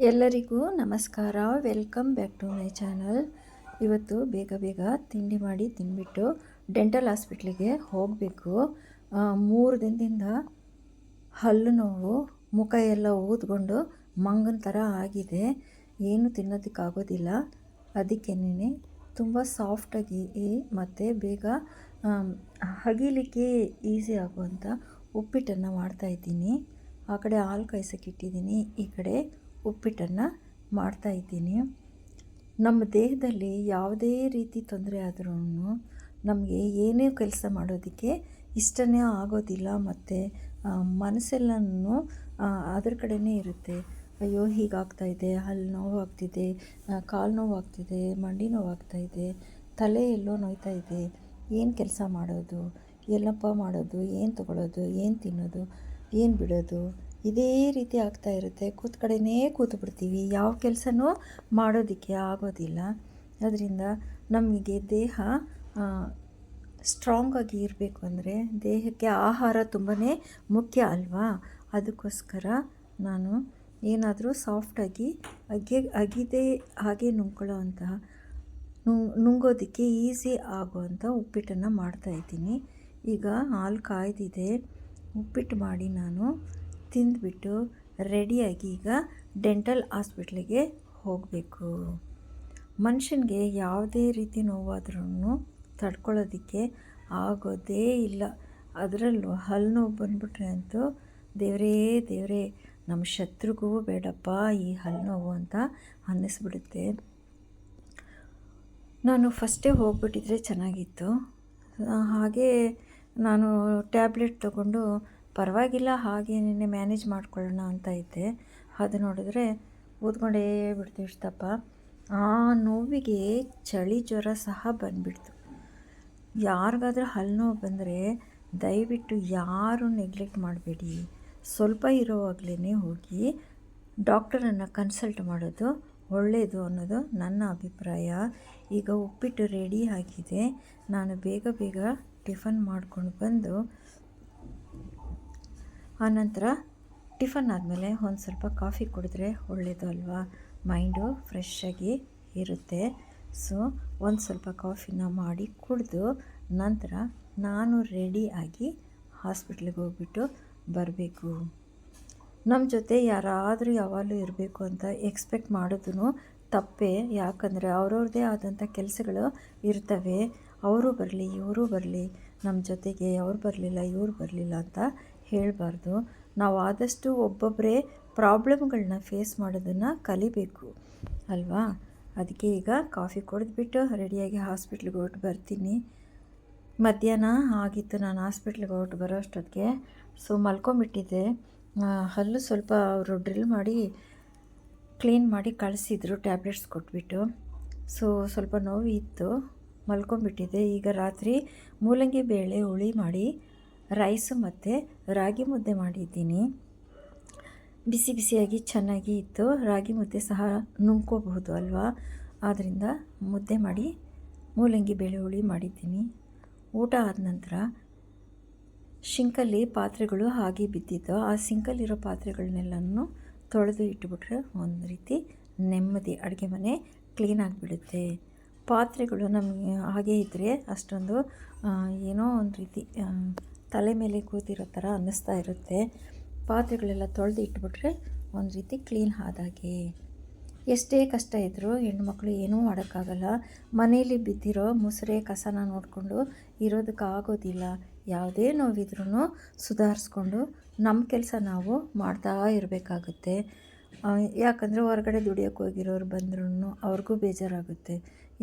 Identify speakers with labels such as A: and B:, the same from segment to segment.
A: ಎಲ್ಲರಿಗೂ ನಮಸ್ಕಾರ. Welcome back to my channel ಇವತ್ತು ಬೇಗ ಬೇಗ ತಿಂಡಿ ಮಾಡಿ ತಿಂದ್ಬಿಟ್ಟು ಡೆಂಟಲ್ ಹಾಸ್ಪಿಟ್ಲಿಗೆ ಹೋಗಬೇಕು. ಮೂರು ದಿನದಿಂದ ಹಲ್ಲು ನೋವು, ಮುಖ ಎಲ್ಲ ಊದ್ಕೊಂಡು ಮಂಗನ ಥರ ಆಗಿದೆ. ಏನು ತಿನ್ನೋದಕ್ಕಾಗೋದಿಲ್ಲ ಅದಕ್ಕೇನೆ ತುಂಬ ಸಾಫ್ಟಾಗಿ ಮತ್ತು ಬೇಗ ಹಗಿಲಿಕ್ಕೆ ಈಸಿ ಆಗುವಂಥ ಉಪ್ಪಿಟ್ಟನ್ನು ಮಾಡ್ತಾಯಿದ್ದೀನಿ ಆ ಕಡೆ ಹಾಲು ಕಾಯ್ಸೋಕೆ ಇಟ್ಟಿದ್ದೀನಿ. ಈ ಕಡೆ ಉಪ್ಪಿಟ್ಟನ್ನು ಮಾಡ್ತಾಯಿದ್ದೀನಿ ನಮ್ಮ ದೇಹದಲ್ಲಿ ಯಾವುದೇ ರೀತಿ ತೊಂದರೆ ಆದ್ರೂ ನಮಗೆ ಏನೇ ಕೆಲಸ ಮಾಡೋದಕ್ಕೆ ಇಷ್ಟನೇ ಆಗೋದಿಲ್ಲ ಮತ್ತು ಮನಸ್ಸೆಲ್ಲನೂ ಅದ್ರ ಕಡೆನೇ ಇರುತ್ತೆ. ಅಯ್ಯೋ, ಹೀಗಾಗ್ತಾ ಇದೆ, ಅಲ್ಲಿ ನೋವು ಆಗ್ತಿದೆ ಕಾಲು ನೋವು ಆಗ್ತಿದೆ ಮಂಡಿ ನೋವು ಇದೆ, ತಲೆ ಎಲ್ಲೋ ನೋಯ್ತಾ ಇದೆ, ಏನು ಕೆಲಸ ಮಾಡೋದು, ಎಲ್ಲಪ್ಪ ಮಾಡೋದು, ಏನು ತಗೊಳ್ಳೋದು ಏನು ತಿನ್ನೋದು, ಏನು ಬಿಡೋದು ಇದೇ ರೀತಿ ಆಗ್ತಾ ಇರುತ್ತೆ. ಕೂತ್ ಕಡೆನೇ ಕೂತು ಬಿಡ್ತೀವಿ. ಯಾವ ಕೆಲಸನೂ ಮಾಡೋದಕ್ಕೆ ಆಗೋದಿಲ್ಲ. ಅದರಿಂದ ನಮಗೆ ದೇಹ ಸ್ಟ್ರಾಂಗ್ ಆಗಿ ಇರಬೇಕು ಅಂದರೆ ದೇಹಕ್ಕೆ ಆಹಾರ ತುಂಬಾ ಮುಖ್ಯ ಅಲ್ವಾ? ಅದಕ್ಕೋಸ್ಕರ ನಾನು ಏನಾದರೂ ಸಾಫ್ಟಾಗಿ ಅಗಿ, ಅಗಿದೆ, ಹಾಗೆ ನುಂಗ್ಕೊಳ್ಳೋ ಅಂತಹ ನುಂಗ್ ನುಂಗೋದಕ್ಕೆ ಈಸಿ ಆಗುವಂಥ ಉಪ್ಪಿಟ್ಟನ್ನು ಮಾಡ್ತಾಯಿದ್ದೀನಿ ಈಗ ಹಾಲು ಕಾಯ್ದಿದೆ. ಉಪ್ಪಿಟ್ಟು ಮಾಡಿ ನಾನು ತಿಂದ್ಬಿಟ್ಟು ರೆಡಿಯಾಗಿ ಈಗ ಡೆಂಟಲ್ ಹಾಸ್ಪಿಟ್ಲಿಗೆ ಹೋಗಬೇಕು. ಮನುಷ್ಯನಿಗೆ ಯಾವುದೇ ರೀತಿ ನೋವಾದ್ರೂ ತಡ್ಕೊಳ್ಳೋದಕ್ಕೆ ಆಗೋದೇ ಇಲ್ಲ. ಅದರಲ್ಲೂ ಹಲ್ಲು ನೋವು ಬಂದುಬಿಟ್ರೆ ಅಂತೂ ದೇವರೇ ದೇವರೇ, ನಮ್ಮ ಶತ್ರುಗೂ ಬೇಡಪ್ಪ ಈ ಹಲ್ಲು ನೋವು ಅಂತ ಅನ್ನಿಸ್ಬಿಡುತ್ತೆ. ನಾನು ಫಸ್ಟೇ ಹೋಗ್ಬಿಟ್ಟಿದ್ರೆ ಚೆನ್ನಾಗಿತ್ತು. ಹಾಗೆ ನಾನು ಟ್ಯಾಬ್ಲೆಟ್ ತೊಗೊಂಡು ಪರವಾಗಿಲ್ಲ, ಹಾಗೆ ನಿನ್ನೆ ಮ್ಯಾನೇಜ್ ಮಾಡ್ಕೊಳ್ಳೋಣ ಅಂತ ಇದ್ದೆ. ಅದು ನೋಡಿದ್ರೆ ಊದ್ಕೊಂಡೇ ಬಿಡ್ತು ಇಷ್ಟಪ್ಪ ಆ ನೋವಿಗೆ ಚಳಿ ಜ್ವರ ಸಹ ಬಂದುಬಿಡ್ತು. ಯಾರಿಗಾದ್ರೂ ಹಲ್ಲು ನೋವು ಬಂದರೆ ದಯವಿಟ್ಟು ಯಾರು ನೆಗ್ಲೆಕ್ಟ್ ಮಾಡಬೇಡಿ. ಸ್ವಲ್ಪ ಇರೋವಾಗಲೇ ಹೋಗಿ ಡಾಕ್ಟರನ್ನು ಕನ್ಸಲ್ಟ್ ಮಾಡೋದು ಒಳ್ಳೆಯದು ಅನ್ನೋದು ನನ್ನ ಅಭಿಪ್ರಾಯ. ಈಗ ಉಪ್ಪಿಟ್ಟು ರೆಡಿ ಆಗಿದೆ. ನಾನು ಬೇಗ ಬೇಗ ಟಿಫನ್ ಮಾಡ್ಕೊಂಡು ಬಂದು ಆನಂತರ ಟಿಫನ್ ಆದಮೇಲೆ ಒಂದು ಸ್ವಲ್ಪ ಕಾಫಿ ಕುಡಿದ್ರೆ ಒಳ್ಳೆಯದು ಅಲ್ವಾ? ಮೈಂಡು ಫ್ರೆಶ್ ಆಗಿ ಇರುತ್ತೆ. ಸೊ ಒಂದು ಸ್ವಲ್ಪ ಕಾಫಿನ ಮಾಡಿ ಕುಡಿದು ನಂತರ ನಾನು ರೆಡಿ ಆಗಿ ಹಾಸ್ಪಿಟ್ಲಿಗೆ ಹೋಗ್ಬಿಟ್ಟು ಬರಬೇಕು. ನಮ್ಮ ಜೊತೆ ಯಾರಾದರೂ ಯಾವಾಗಲೂ ಇರಬೇಕು ಅಂತ ಎಕ್ಸ್ಪೆಕ್ಟ್ ಮಾಡೋದು ತಪ್ಪೇ. ಯಾಕಂದರೆ ಅವ್ರವ್ರದ್ದೇ ಆದಂಥ ಕೆಲಸಗಳು ಇರ್ತವೆ. ಅವರು ಬರಲಿ, ಇವರು ಬರಲಿ ನಮ್ಮ ಜೊತೆಗೆ ಅವ್ರು ಬರಲಿಲ್ಲ, ಇವ್ರು ಬರಲಿಲ್ಲ ಅಂತ ಹೇಳಬಾರ್ದು. ನಾವು ಆದಷ್ಟು ಒಬ್ಬೊಬ್ಬರೇ ಪ್ರಾಬ್ಲಮ್ಗಳನ್ನ ಫೇಸ್ ಮಾಡೋದನ್ನು ಕಲಿಬೇಕು. ಅಲ್ವಾ? ಅದಕ್ಕೆ ಈಗ ಕಾಫಿ ಕುಡಿದ್ಬಿಟ್ಟು ರೆಡಿಯಾಗಿ ಹಾಸ್ಪಿಟ್ಲಿಗೆ ಹೊರಟು ಬರ್ತೀನಿ. ಮಧ್ಯಾಹ್ನ ಆಗಿತ್ತು, ನಾನು ಹಾಸ್ಪಿಟ್ಲಿಗೆ ಹೊರಟು ಬರೋ ಅಷ್ಟೊತ್ತಿಗೆ. ಸೊ ಮಲ್ಕೊಂಬಿಟ್ಟಿದ್ದೆ. ಹಲ್ಲು ಸ್ವಲ್ಪ ಅವರು ಡ್ರಿಲ್ ಮಾಡಿ ಕ್ಲೀನ್ ಮಾಡಿ ಕಳಿಸಿದ್ರು ಟ್ಯಾಬ್ಲೆಟ್ಸ್ ಕೊಟ್ಬಿಟ್ಟು. ಸೊ ಸ್ವಲ್ಪ ನೋವು ಇತ್ತು ಮಲ್ಕೊಂಬಿಟ್ಟಿದ್ದೆ. ಈಗ ರಾತ್ರಿ ಮೂಲಂಗಿ ಬೇಳೆ ಹುಳಿ ಮಾಡಿ ರೈಸು ಮತ್ತು ರಾಗಿ ಮುದ್ದೆ ಮಾಡಿದ್ದೀನಿ. ಬಿಸಿ ಬಿಸಿಯಾಗಿ ಚೆನ್ನಾಗಿ ಇತ್ತು. ರಾಗಿ ಮುದ್ದೆ ಸಹ ನುಂಗ್ಕೋಬಹುದು ಅಲ್ವಾ? ಆದ್ದರಿಂದ ಮುದ್ದೆ ಮಾಡಿ ಮೂಲಂಗಿ ಬೇಳೆ ಹುಳಿ ಮಾಡಿದ್ದೀನಿ. ಊಟ ಆದ ನಂತರ ಶಿಂಕಲ್ಲಿ ಪಾತ್ರೆಗಳು ಹಾಗೆ ಬಿದ್ದಿದ್ದು, ಆ ಸಿಂಕಲ್ಲಿರೋ ಪಾತ್ರೆಗಳನ್ನೆಲ್ಲನೂ ತೊಳೆದು ಇಟ್ಟುಬಿಟ್ರೆ ಒಂದು ರೀತಿ ನೆಮ್ಮದಿ, ಅಡುಗೆ ಮನೆ ಕ್ಲೀನ್ ಆಗಿಬಿಡುತ್ತೆ. ಪಾತ್ರೆಗಳು ನಮಗೆ ಹಾಗೆ ಇದ್ದರೆ ಅಷ್ಟೊಂದು ಏನೋ ಒಂದು ರೀತಿ ತಲೆ ಮೇಲೆ ಕೂತಿರೋ ಥರ ಅನ್ನಿಸ್ತಾ ಇರುತ್ತೆ. ಪಾತ್ರೆಗಳೆಲ್ಲ ತೊಳೆದು ಇಟ್ಬಿಟ್ರೆ ಒಂದು ರೀತಿ ಕ್ಲೀನ್ ಆದಾಗೆ ಎಷ್ಟೇ ಕಷ್ಟ ಇದ್ದರೂ ಹೆಣ್ಮಕ್ಳು ಏನೂ ಮಾಡೋಕ್ಕಾಗಲ್ಲ. ಮನೇಲಿ ಬಿದ್ದಿರೋ ಮುಸುರೆ ಕಸನ ನೋಡಿಕೊಂಡು ಇರೋದಕ್ಕಾಗೋದಿಲ್ಲ ಯಾವುದೇ ನೋವಿದ್ರೂ ಸುಧಾರಿಸ್ಕೊಂಡು ನಮ್ಮ ಕೆಲಸ ನಾವು ಮಾಡ್ತಾ ಇರಬೇಕಾಗುತ್ತೆ. ಯಾಕಂದರೆ ಹೊರಗಡೆ ದುಡಿಯೋಕ್ಕೋಗಿರೋರು ಬಂದ್ರೂ ಅವ್ರಿಗೂ ಬೇಜಾರಾಗುತ್ತೆ.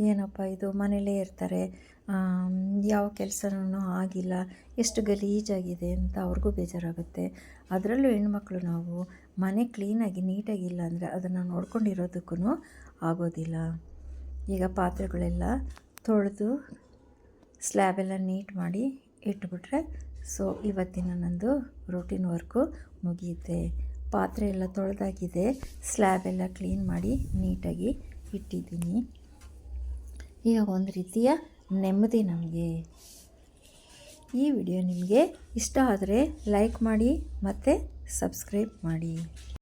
A: ಏನಪ್ಪ ಇದು ಮನೇಲೇ ಇರ್ತಾರೆ ಯಾವ ಕೆಲಸನೂ ಆಗಿಲ್ಲ, ಎಷ್ಟು ಗಲೀಜಾಗಿದೆ ಅಂತ ಅವ್ರಿಗೂ ಬೇಜಾರಾಗುತ್ತೆ. ಅದರಲ್ಲೂ ಹೆಣ್ಮಕ್ಳು ನಾವು ಮನೆ ಕ್ಲೀನಾಗಿ ನೀಟಾಗಿಲ್ಲ ಅಂದರೆ ಅದನ್ನು ನೋಡ್ಕೊಂಡಿರೋದಕ್ಕೂ ಆಗೋದಿಲ್ಲ. ಈಗ ಪಾತ್ರೆಗಳೆಲ್ಲ ತೊಳೆದು ಸ್ಲ್ಯಾಬೆಲ್ಲ ನೀಟ್ ಮಾಡಿ ಇಟ್ಬಿಟ್ರೆ, ಸೊ ಇವತ್ತಿನ ನಂದು ರೂಟೀನ್ ವರ್ಕು ಮುಗಿಯುತ್ತೆ. ಪಾತ್ರೆ ಎಲ್ಲ ತೊಳೆದಾಗಿದೆ ಸ್ಲ್ಯಾಬ್ ಎಲ್ಲ ಕ್ಲೀನ್ ಮಾಡಿ ನೀಟಾಗಿ ಇಟ್ಟಿದ್ದೀನಿ. ಈಗ ಒಂದು ರೀತಿಯ ನೆಮ್ಮದಿ ನಮಗೆ. ಈ ವಿಡಿಯೋ ನಿಮಗೆ ಇಷ್ಟ ಆದರೆ ಲೈಕ್ ಮಾಡಿ ಮತ್ತು ಸಬ್ಸ್ಕ್ರೈಬ್ ಮಾಡಿ.